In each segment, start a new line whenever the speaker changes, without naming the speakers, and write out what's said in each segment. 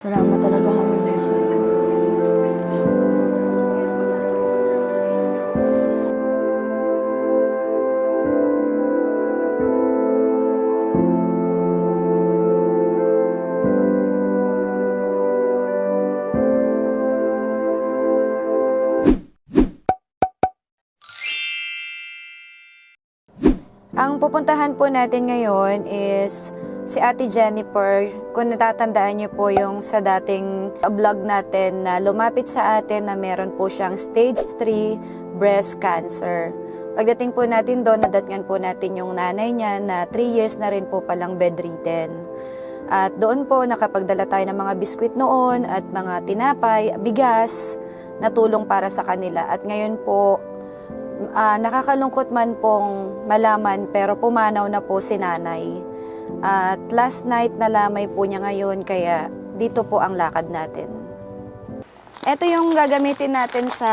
Salamat talaga Mami Lisa.
Ang pupuntahan po natin ngayon is si Ate Jennifer. Kung natatandaan niyo po yung sa dating vlog natin na lumapit sa atin na meron po siyang stage 3 breast cancer. Pagdating po natin doon, nadatngan po natin yung nanay niya na 3 years na rin po palang bedridden. At doon po nakapagdala tayo ng mga biskwit noon at mga tinapay, bigas na tulong para sa kanila. At ngayon po, Ah, nakakalungkot man pong malaman pero pumanaw na po si nanay. At last night nalamay po niya ngayon kaya dito po ang lakad natin. Ito yung gagamitin natin sa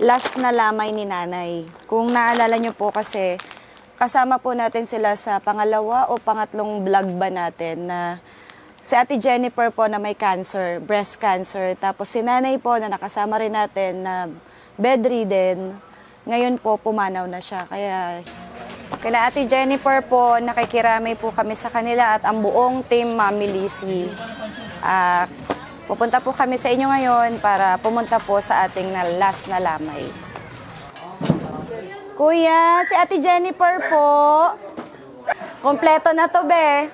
last na lamay ni nanay. Kung naalala niyo po kasi kasama po natin sila sa pangalawa o pangatlong vlog ba natin na si Ate Jennifer po na may cancer, breast cancer. Tapos si nanay po na nakasama rin natin na bedridden. Ngayon po, pumanaw na siya. Kaya, kila Ate Jennifer po, nakikiramay po kami sa kanila at ang buong team Mami Lizzy. Ah, pupunta po kami sa inyo ngayon para pumunta po sa ating na last na lamay. Kuya, si Ate Jennifer po. Kompleto na to, be.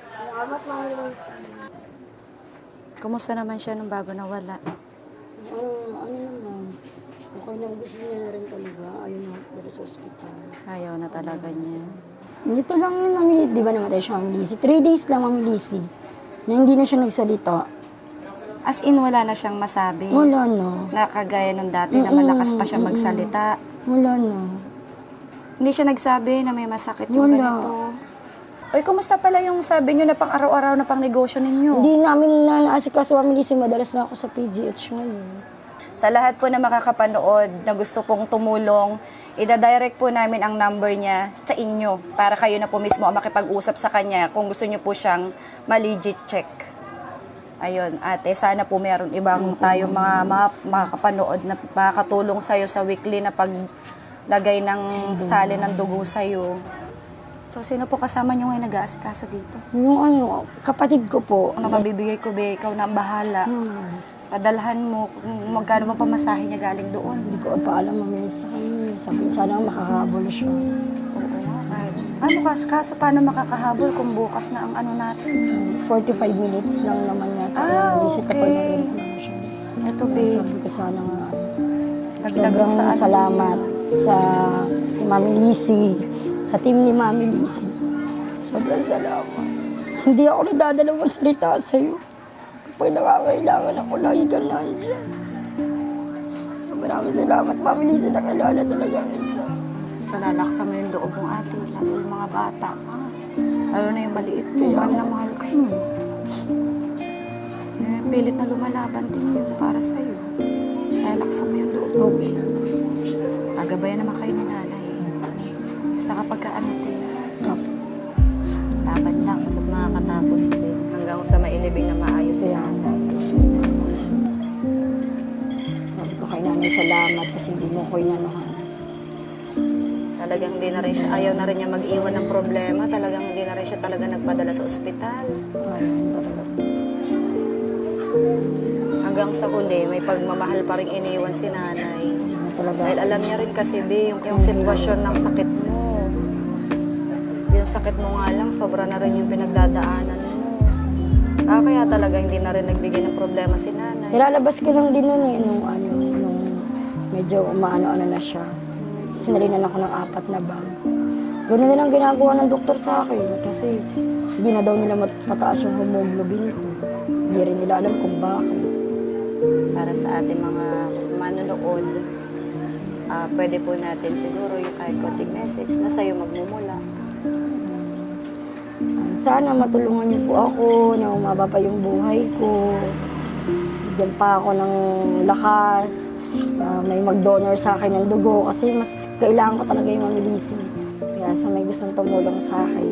Kumusta naman siya nung bago nawala?
Oh, ano okay lang gusto niya na rin talaga. Ayaw na dala sa ospital.
Ayaw na talaga niya.
Dito lang yun, Mami Lizzy. Di ba namatay siya, Mami Lizzy? Three days lang, Mami Lizzy. Na hindi na siya nagsalita.
As in, wala na siyang masabi.
Wala na.
Na kagaya nung dati na malakas pa siya magsalita.
Wala na.
Hindi siya nagsabi na may masakit yung
Wala.
ganito. Uy, kumusta pala yung sabi niyo na pang araw-araw na pang negosyo ninyo?
Hindi namin na naasikaso, Mami Lizzy. Madalas na ako sa PGH ngayon.
Sa lahat po na makakapanood na gusto pong tumulong, ida-direct po namin ang number niya sa inyo para kayo na po mismo ang makipag-usap sa kanya kung gusto niyo po siyang ma-legit check. Ayun, ate, sana po meron ibang tayo mga, mga makakapanood na makakatulong sa'yo sa weekly na paglagay ng sali ng dugo sa'yo. So, sino po kasama niyo ngayon nag-aasikaso dito?
Yung ano, kapatid ko po.
Kung mabibigay ko, be, ikaw na ang bahala.
Hmm.
Padalhan mo kung magkano bang pamasahe niya galing doon.
Hindi ko pa alam, Lizzy, sa kanya. Sabi sana makakahabol siya.
Oo nga, kahit. Ano kas, kaso paano makakahabol kung bukas na ang ano natin?
45 minutes lang naman yata.
Ah,
Visit
okay.
ako na rin naman siya.
Ito, babe.
Sabi ko sana nga.
Dagdag mo
Sobrang
sa ano.
salamat sa Mami Lizzy, sa team ni Mami Lizzy. Sobrang salamat. Hindi ako nadadalawang salita sa'yo. Kapag nakakailangan ako, lagi ka nandyan. Maraming salamat, Mami Lizzy, nakilala talaga kita.
Sa lalaksa mo yung loob mong ate, lalo yung mga bata ka. Lalo na yung maliit mo, mahal na mahal ka yun. Eh, pilit na lumalaban din yun para sa'yo. Lalaksa mo yung loob mo.
Okay.
Agabayan naman kayo ni nanay. Sa kapag ka ano din,
Opo.
laban lang sa makakatapos din. Hanggang sa mailibing na maayos
Kaya,
na.
sabi ko kay nanay, salamat kasi hindi mo ko inanuhan.
Talagang hindi na rin siya, ayaw na rin niya mag-iwan ng problema. Talagang hindi na rin siya talaga nagpadala sa ospital. Hanggang sa huli, may pagmamahal pa rin iniwan si nanay.
Talaga.
Dahil alam niya rin kasi, Bi, yung, yung sitwasyon ng sakit mo. Yung sakit mo nga lang, sobra na rin yung pinagdadaanan mo. Ah, kaya talaga hindi na rin nagbigay ng problema si nanay.
Nilalabas ko lang din nun eh, nung ano, nung medyo umaano-ano na siya. Sinalinan ako ng apat na bag. Ganoon din ang ginagawa ng doktor sa akin kasi hindi na daw nila mat- mataas yung hemoglobin ko. Hindi rin nila alam kung bakit.
Para sa ating mga manonood, ah, pwede po natin siguro yung kahit konting message na sa'yo magmumula.
Sana matulungan niyo po ako na umaba pa yung buhay ko. Bigyan pa ako ng lakas. na may mag-donor sa akin ng dugo kasi mas kailangan ko talaga yung mamilisi. Kaya sa may gustong tumulong sa akin,